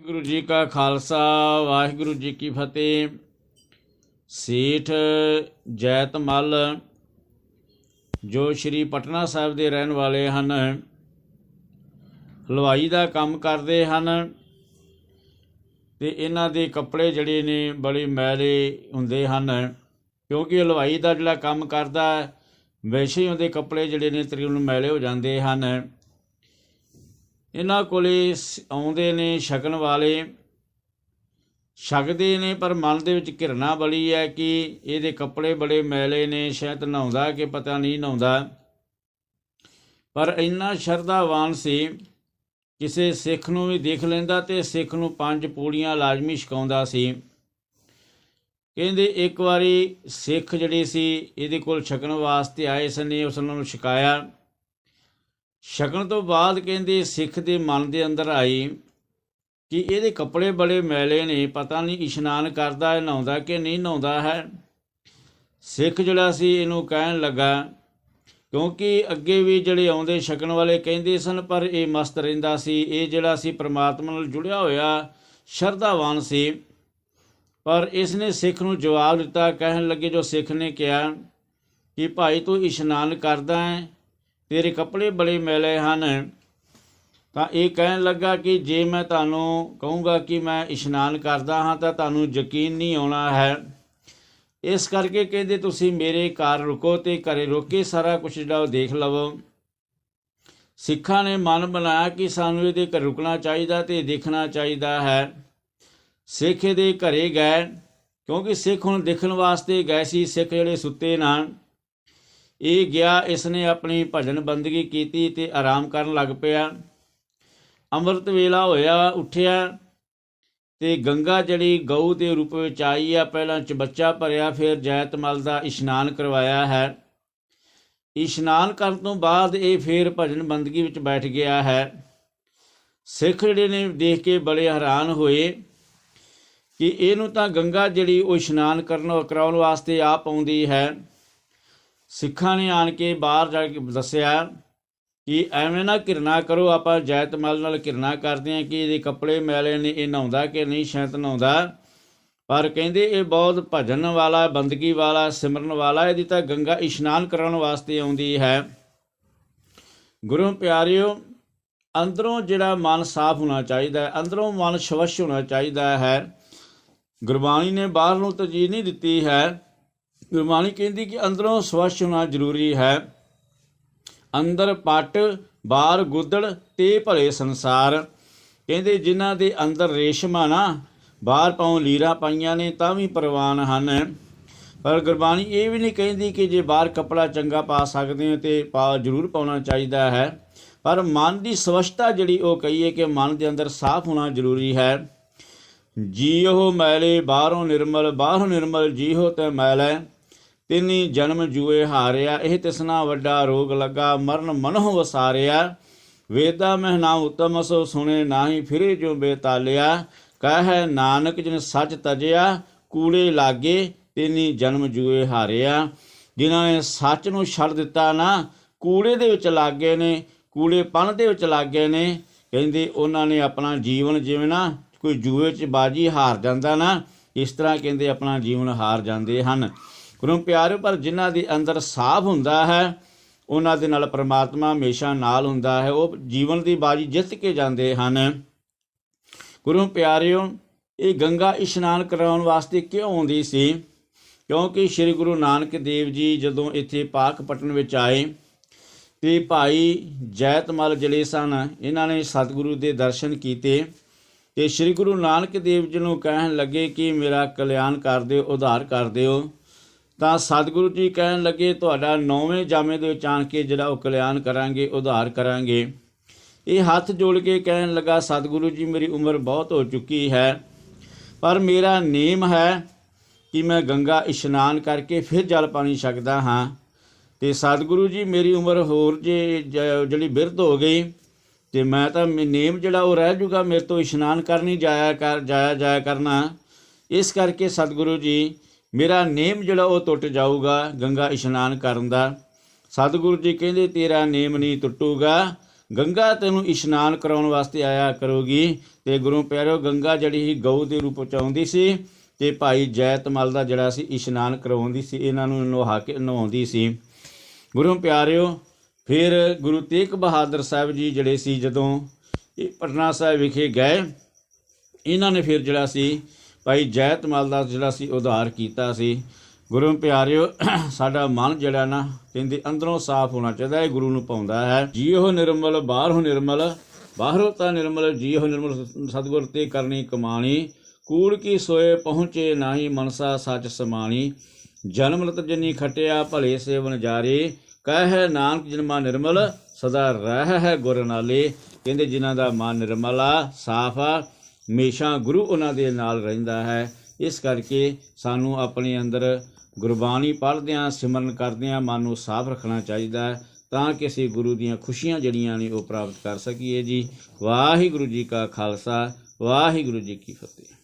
ਗੁਰੂ ਜੀ ਕਾ ਖਾਲਸਾ, ਵਾਹਿਗੁਰੂ ਜੀ ਕੀ ਫਤਿਹ। ਸੇਠ ਜੈਤ ਜੈਤਮਲ ਜੋ ਸ਼੍ਰੀ ਪਟਨਾ ਸਾਹਿਬ ਦੇ ਰਹਿਣ ਵਾਲੇ ਹਨ, ਹਲਵਾਈ ਦਾ ਕੰਮ ਕਰਦੇ ਹਨ ਤੇ ਇਹਨਾਂ ਦੇ ਕੱਪੜੇ ਜਿਹੜੇ ਨੇ ਬੜੇ ਮੈਲੇ ਹੁੰਦੇ ਹਨ, ਕਿਉਂਕਿ ਹਲਵਾਈ ਦਾ ਜਿਹੜਾ ਕੰਮ ਕਰਦਾ ਵੈਸੇ ਹੀ ਉਹਦੇ ਕੱਪੜੇ ਜਿਹੜੇ ਨੇ ਤਕਰੀਬਨ ਮੈਲੇ ਹੋ ਜਾਂਦੇ ਹਨ। ਇਹਨਾਂ ਕੋਲੇ ਸ- ਆਉਂਦੇ ਨੇ, ਛਕਣ ਵਾਲੇ। ਛਕਦੇ ਨੇ, ਪਰ ਮਨ ਦੇ ਵਿੱਚ ਘਿਰਣਾ ਬੜੀ ਹੈ ਕਿ ਇਹਦੇ ਕੱਪੜੇ ਬੜੇ ਮੈਲੇ ਨੇ, ਸ਼ਾਇਦ ਨਹਾਉਂਦਾ ਕਿ ਪਤਾ ਨਹੀਂ ਨਹਾਉਂਦਾ। ਪਰ ਇੰਨਾ ਸ਼ਰਧਾਵਾਨ ਸੀ, ਕਿਸੇ ਸਿੱਖ ਨੂੰ ਵੀ ਦੇਖ ਲੈਂਦਾ ਤੇ ਸਿੱਖ ਨੂੰ ਪੰਜ ਪੂੜੀਆਂ ਲਾਜ਼ਮੀ ਛਕਾਉਂਦਾ ਸੀ। ਕਹਿੰਦੇ ਇੱਕ ਵਾਰੀ ਸਿੱਖ ਜਿਹੜੇ ਸੀ, ਇਹਦੇ ਕੋਲ ਛਕਣ ਵਾਸਤੇ ਆਏ ਸਨ ਉਸ ਨੂੰ ਛਕਾਇਆ। ਛਕਣ ਤੋਂ ਬਾਅਦ ਕਹਿੰਦੇ ਸਿੱਖ ਦੇ ਮਨ ਦੇ ਅੰਦਰ ਆਈ ਕਿ ਇਹਦੇ ਕੱਪੜੇ ਬੜੇ ਮੈਲੇ ਨੇ, ਪਤਾ ਨਹੀਂ ਇਸ਼ਨਾਨ ਕਰਦਾ ਹੈ, ਨਹਾਉਂਦਾ ਕਿ ਨਹੀਂ ਨਹਾਉਂਦਾ ਹੈ। ਸਿੱਖ ਜਿਹੜਾ ਸੀ ਇਹਨੂੰ ਕਹਿਣ ਲੱਗਾ, ਕਿਉਂਕਿ ਅੱਗੇ ਵੀ ਜਿਹੜੇ ਆਉਂਦੇ ਛਕਣ ਵਾਲੇ ਕਹਿੰਦੇ ਸਨ, ਪਰ ਇਹ ਮਸਤ ਰਹਿੰਦਾ ਸੀ। ਇਹ ਜਿਹੜਾ ਸੀ ਪ੍ਰਮਾਤਮਾ ਨਾਲ ਜੁੜਿਆ ਹੋਇਆ ਸ਼ਰਧਾਵਾਨ ਸੀ। ਪਰ ਇਸ ਨੇ ਸਿੱਖ ਨੂੰ ਜਵਾਬ ਦਿੱਤਾ, ਕਹਿਣ ਲੱਗੇ ਜੋ ਸਿੱਖ ਨੇ ਕਿਹਾ ਕਿ ਭਾਈ ਤੂੰ ਇਸ਼ਨਾਨ ਕਰਦਾ ਹੈ ਤੇਰੇ ਕੱਪੜੇ ਬੜੇ ਮੈਲੇ ਹਨ। ਤਾਂ ਇਹ ਕਹਿਣ ਲੱਗਾ ਕਿ ਜੇ ਮੈਂ ਤੁਹਾਨੂੰ ਕਹੂੰਗਾ ਕਿ ਮੈਂ ਇਸ਼ਨਾਨ ਕਰਦਾ ਹਾਂ, ਤਾਂ ਤੁਹਾਨੂੰ ਯਕੀਨ ਨਹੀਂ ਆਉਣਾ ਹੈ। ਇਸ ਕਰਕੇ ਕਹਿੰਦੇ, ਤੁਸੀਂ ਮੇਰੇ ਘਰ ਰੁਕੋ ਤੇ ਘਰੇ ਰੁਕ ਕੇ ਸਾਰਾ ਕੁਝ ਜਿਹੜਾ ਉਹ ਦੇਖ ਲਵੋ। ਸਿੱਖਾਂ ਨੇ ਮਨ ਬਣਾਇਆ ਕਿ ਸਾਨੂੰ ਇਹਦੇ ਘਰ ਰੁਕਣਾ ਚਾਹੀਦਾ ਤੇ ਦੇਖਣਾ ਚਾਹੀਦਾ ਹੈ। ਸਿੱਖ ਇਹਦੇ ਘਰੇ ਗਏ, ਕਿਉਂਕਿ ਸਿੱਖ ਹੁਣ ਦੇਖਣ ਵਾਸਤੇ ਗਏ ਸੀ, ਸਿੱਖ ਜਿਹੜੇ ਸੁੱਤੇ ਨਾ। ਇਹ ਗਿਆ ਇਸ ਨੇ ਆਪਣੀ ਭਜਨ ਬੰਦਗੀ ਕੀਤੀ ਤੇ ਆਰਾਮ ਕਰਨ ਲੱਗ ਪਿਆ। ਅੰਮ੍ਰਿਤ ਵੇਲਾ ਹੋਇਆ, ਉੱਠਿਆ ਤੇ ਗੰਗਾ ਜਿਹੜੀ ਗਊ ਦੇ ਰੂਪ ਵਿੱਚ ਆਈ ਆ, ਪਹਿਲਾਂ ਚਬੱਚਾ ਭਰਿਆ, ਫਿਰ ਜੈਤਮਲ ਦਾ ਇਸ਼ਨਾਨ ਕਰਵਾਇਆ ਹੈ। ਇਸ਼ਨਾਨ ਕਰਨ ਤੋਂ ਬਾਅਦ ਇਹ ਫਿਰ ਭਜਨ ਬੰਦਗੀ ਵਿੱਚ ਬੈਠ ਗਿਆ ਹੈ। ਸਿੱਖ ਜਿਹੜੇ ਨੇ ਦੇਖ ਕੇ ਬੜੇ ਹੈਰਾਨ ਹੋਏ ਕਿ ਇਹਨੂੰ ਤਾਂ ਗੰਗਾ ਜਿਹੜੀ ਉਹ ਇਸ਼ਨਾਨ ਕਰਨ ਕਰਾਉਣ ਵਾਸਤੇ ਆਪ ਆਉਂਦੀ ਹੈ। ਸਿੱਖਾਂ ਨੇ ਆਣ ਕੇ ਬਾਹਰ ਜਾ ਕੇ ਦੱਸਿਆ ਕਿ ਐਵੇਂ ਨਾ ਘਿਰਨਾ ਕਰੋ, ਆਪਾਂ ਜੈਤਮਲ ਨਾਲ ਘਿਰਨਾ ਕਰਦੇ ਆ ਕਿ ਇਹਦੇ ਕੱਪੜੇ ਮੈਲੇ ਨੇ, ਇਹ ਨਹਾਉਂਦਾ ਕਿ ਨਹੀਂ, ਸ਼ੈਂਤ ਨਹਾਉਂਦਾ। ਪਰ ਕਹਿੰਦੇ ਇਹ ਬਹੁਤ ਭਜਨ ਵਾਲਾ, ਬੰਦਗੀ ਵਾਲਾ, ਸਿਮਰਨ ਵਾਲਾ, ਇਹਦੀ ਤਾਂ ਗੰਗਾ ਇਸ਼ਨਾਨ ਕਰਨ ਵਾਸਤੇ ਆਉਂਦੀ ਹੈ। ਗੁਰੂ ਪਿਆਰਿਓ, ਅੰਦਰੋਂ ਜਿਹੜਾ ਮਨ ਸਾਫ਼ ਹੋਣਾ ਚਾਹੀਦਾ ਹੈ, ਅੰਦਰੋਂ ਮਨ ਸ਼ਵਸ਼ ਹੋਣਾ ਚਾਹੀਦਾ ਹੈ। ਗੁਰਬਾਣੀ ਨੇ ਬਾਹਰ ਨੂੰ ਤਰਜੀਹ ਨਹੀਂ ਦਿੱਤੀ ਹੈ। ਗੁਰਬਾਣੀ ਕਹਿੰਦੀ ਕਿ ਅੰਦਰੋਂ ਸਵੱਛ ਹੋਣਾ ਜ਼ਰੂਰੀ ਹੈ। ਅੰਦਰ ਪੱਟ, ਬਾਹਰ ਗੁੱਦੜ ਤੇ ਭਲੇ ਸੰਸਾਰ। ਕਹਿੰਦੇ ਜਿਨ੍ਹਾਂ ਦੇ ਅੰਦਰ ਰੇਸ਼ਮਾਂ ਨਾ, ਬਾਹਰ ਪਾਉ ਲੀਰਾ ਪਾਈਆਂ ਨੇ, ਤਾਂ ਵੀ ਪ੍ਰਵਾਨ ਹਨ। ਪਰ ਗੁਰਬਾਣੀ ਇਹ ਵੀ ਨਹੀਂ ਕਹਿੰਦੀ ਕਿ ਜੇ ਬਾਹਰ ਕਪੜਾ ਚੰਗਾ ਪਾ ਸਕਦੇ ਹੋ ਤੇ ਪਾ ਜ਼ਰੂਰ ਪਾਉਣਾ ਚਾਹੀਦਾ ਹੈ। ਪਰ ਮਨ ਦੀ ਸਵੱਛਤਾ ਜਿਹੜੀ ਉਹ ਕਹੀਏ ਕਿ ਮਨ ਦੇ ਅੰਦਰ ਸਾਫ਼ ਹੋਣਾ ਜ਼ਰੂਰੀ ਹੈ। ਜੀਹੋ ਮੈਲੇ ਬਾਹਰੋਂ ਨਿਰਮਲ ਬਾਹਰੋਂ ਨਿਰਮਲ ਜੀਹੋ ਤੇ ਮੈਲੇ। ਤਿਨੀ ਜਨਮ ਜੂਏ ਹਾਰਿਆ, ਇਹ ਤਿਸਨਾ ਵੱਡਾ ਰੋਗ ਲੱਗਾ, ਮਰਨ ਮਨਹੁ ਵਸਾਰਿਆ। ਵੇਦਾ ਮਹਿਨਾ ਉਤਮ, ਸੋ ਸੁਣੇ ਨਾਹੀ ਫਿਰੇ ਜੋ ਬੇਤਾਲਿਆ। ਕਹੈ ਨਾਨਕ ਜਿਨ ਸੱਚ ਤਜਿਆ, ਕੂੜੇ ਲਾਗੇ, ਤਿਨੀ ਜਨਮ ਜੂਏ ਹਾਰਿਆ। ਜਿਨ੍ਹਾਂ ਨੇ ਸੱਚ ਨੂੰ ਛੱਡ ਦਿੱਤਾ ਨਾ, ਕੂੜੇ ਦੇ ਵਿੱਚ ਲੱਗੇ ਨੇ ਕੂੜੇ ਪਨ ਦੇ ਵਿੱਚ ਲੱਗੇ ਨੇ। ਕਹਿੰਦੇ ਉਹਨਾਂ ਨੇ ਆਪਣਾ ਜੀਵਨ ਜਿਵੇਂ ਨਾ, ਕੋਈ ਜੂਏ 'ਚ ਬਾਜੀ ਹਾਰ ਜਾਂਦਾ ਨਾ, ਇਸ ਤਰ੍ਹਾਂ ਕਹਿੰਦੇ ਆਪਣਾ ਜੀਵਨ ਹਾਰ ਜਾਂਦੇ ਹਨ। ਗੁਰੂ ਪਿਆਰੇ ਪਰ ਜਿਨ੍ਹਾਂ ਦੇ ਅੰਦਰ ਸਾਫ਼ ਹੁੰਦਾ ਹੈ, ਉਹਨਾਂ ਦੇ ਨਾਲ ਪ੍ਰਮਾਤਮਾ ਹਮੇਸ਼ਾ ਨਾਲ ਹੁੰਦਾ ਹੈ। ਉਹ ਜੀਵਨ ਦੀ ਬਾਜੀ ਜਿੱਤ ਕੇ ਜਾਂਦੇ ਹਨ। ਗੁਰੂ ਪਿਆਰਿਓ, ਇਹ ਗੰਗਾ ਇਸ਼ਨਾਨ ਕਰਾਉਣ ਵਾਸਤੇ ਕਿਉਂ ਆਉਂਦੀ ਸੀ? ਕਿਉਂਕਿ ਸ੍ਰੀ ਗੁਰੂ ਨਾਨਕ ਦੇਵ ਜੀ ਜਦੋਂ ਇੱਥੇ ਪਾਕ ਪਾਕਪਟਨ ਵਿੱਚ ਆਏ, ਤੇ ਭਾਈ ਜੈਤਮਲ ਜਿਹੜੇ ਸਨ, ਇਹਨਾਂ ਨੇ ਸਤਿਗੁਰੂ ਦੇ ਦਰਸ਼ਨ ਕੀਤੇ ਤੇ ਸ੍ਰੀ ਗੁਰੂ ਨਾਨਕ ਦੇਵ ਜੀ ਨੂੰ ਕਹਿਣ ਲੱਗੇ ਕਿ ਮੇਰਾ ਕਲਿਆਣ ਕਰ ਦਿਓ, ਉਧਾਰ ਕਰ ਦਿਓ। ਤਾਂ ਸਤਿਗੁਰੂ ਜੀ ਕਹਿਣ ਲੱਗੇ, ਤੁਹਾਡਾ ਨੌਵੇਂ ਜਾਮੇ ਦੇ ਵਿੱਚ ਆਣ ਕੇ ਜਿਹੜਾ ਉਹ ਕਲਿਆਣ ਕਰਾਂਗੇ, ਉਧਾਰ ਕਰਾਂਗੇ। ਇਹ ਹੱਥ ਜੋੜ ਕੇ ਕਹਿਣ ਲੱਗਾ, ਸਤਿਗੁਰੂ ਜੀ, ਮੇਰੀ ਉਮਰ ਬਹੁਤ ਹੋ ਚੁੱਕੀ ਹੈ, ਪਰ ਮੇਰਾ ਨੇਮ ਹੈ ਕਿ ਮੈਂ ਗੰਗਾ ਇਸ਼ਨਾਨ ਕਰਕੇ ਫਿਰ ਜਲ ਪਾਣੀ ਛਕਦਾ ਹਾਂ। ਤੇ ਸਤਿਗੁਰੂ ਜੀ, ਮੇਰੀ ਉਮਰ ਹੋਰ ਜੇ ਜਿਹੜੀ ਬਿਰਧ ਹੋ ਗਈ, ਤੇ ਮੈਂ ਤਾਂ ਮੇ- ਨੇਮ ਜਿਹੜਾ ਉਹ ਰਹਿ ਜੂਗਾ, ਮੇਰੇ ਤੋਂ ਇਸ਼ਨਾਨ ਕਰਨੀ ਜਾਇਆ ਕਰ, ਜਾਇਆ ਜਾਇਆ ਕਰਨਾ। ਇਸ ਕਰਕੇ ਸਤਿਗੁਰੂ ਜੀ ਮੇਰਾ ਨੇਮ ਜਿਹੜਾ ਉਹ ਟੁੱਟ ਜਾਊਗਾ, ਗੰਗਾ ਇਸ਼ਨਾਨ ਕਰਨ ਦਾ। ਸਤਿਗੁਰੂ ਜੀ ਕਹਿੰਦੇ, ਤੇਰਾ ਨੇਮ ਨਹੀਂ ਟੁੱਟੂਗਾ। ਗੰਗਾ ਤੈਨੂੰ ਇਸ਼ਨਾਨ ਕਰਾਉਣ ਵਾਸਤੇ ਆਇਆ ਕਰੂਗੀ। ਤੇ ਗੁਰੂ ਪਿਆਰਿਓ ਗੰਗਾ ਜਿਹੜੀ ਸੀ, ਗਊ ਦੇ ਰੂਪ ਚ ਆਉਂਦੀ ਸੀ ਤੇ ਭਾਈ ਜੈਤਮਲ ਦਾ ਜਿਹੜਾ ਸੀ, ਇਸ਼ਨਾਨ ਕਰਵਾਉਂਦੀ ਸੀ, ਇਹਨਾਂ ਨੂੰ ਨਹਾ ਕੇ ਨਹਾਉਂਦੀ ਸੀ। ਗੁਰੂ ਪਿਆਰਿਓ, ਫਿਰ ਗੁਰੂ ਤੇਗ ਬਹਾਦਰ ਸਾਹਿਬ ਜੀ ਜਿਹੜੇ ਸੀ, ਜਦੋਂ ਇਹ ਪਟਨਾ ਸਾਹਿਬ ਵਿਖੇ ਗਏ, ਇਹਨਾਂ ਨੇ ਫਿਰ ਜਿਹੜਾ ਸੀ ਭਾਈ ਜੈਤਮਲ ਦਾ ਜਿਹੜਾ ਸੀ, ਉਧਾਰ ਕੀਤਾ ਸੀ। ਗੁਰੂ ਪਿਆਰਿਓ, ਸਾਡਾ ਮਨ ਜਿਹੜਾ ਨਾ, ਕਹਿੰਦੇ ਅੰਦਰੋਂ ਸਾਫ਼ ਹੋਣਾ ਚਾਹੀਦਾ ਹੈ ਗੁਰੂ ਨੂੰ ਪਾਉਂਦਾ ਹੈ। ਜੀਉ ਨਿਰਮਲ, ਬਾਹਰੋਂ ਨਿਰਮਲ, ਬਾਹਰੋਂ ਤਾਂ ਨਿਰਮਲ, ਜੀਉ ਨਿਰਮਲ ਸਤਿਗੁਰ ਤੇ ਕਰਨੀ ਕਮਾਣੀ। ਕੂੜ ਕੀ ਸੋਏ ਪਹੁੰਚੇ ਨਾਹੀ ਮਨਸਾ ਸੱਚ ਸਮਾਣੀ। ਜਨਮ ਲਤ ਜਨੀ ਖਟਿਆ ਭਲੇ ਸੇਵਨ ਜਾਰੇ। ਕਹਿ ਨਾਨਕ ਜਨਮਾ ਨਿਰਮਲ, ਸਦਾ ਰਹਿ ਹੈ ਗੁਰ ਨਾਲੇ। ਕਹਿੰਦੇ ਜਿਨ੍ਹਾਂ ਦਾ ਮਨ ਨਿਰਮਲ ਆ, ਸਾਫ਼ ਆ ਹਮੇਸ਼ਾ ਗੁਰੂ ਉਹਨਾਂ ਦੇ ਨਾਲ ਰਹਿੰਦਾ ਹੈ। ਇਸ ਕਰਕੇ ਸਾਨੂੰ ਆਪਣੇ ਅੰਦਰ ਗੁਰਬਾਣੀ ਪੜ੍ਹਦਿਆਂ, ਸਿਮਰਨ ਕਰਦਿਆਂ ਮਨ ਨੂੰ ਸਾਫ਼ ਰੱਖਣਾ ਚਾਹੀਦਾ ਹੈ ਤਾਂ ਕਿ ਅਸੀਂ ਗੁਰੂ ਦੀਆਂ ਖੁਸ਼ੀਆਂ ਜਿਹੜੀਆਂ ਨੇ ਉਹ ਪ੍ਰਾਪਤ ਕਰ ਸਕੀਏ ਜੀ। ਵਾਹਿਗੁਰੂ ਜੀ ਕਾ ਖਾਲਸਾ, ਵਾਹਿਗੁਰੂ ਜੀ ਕੀ ਫਤਿਹ।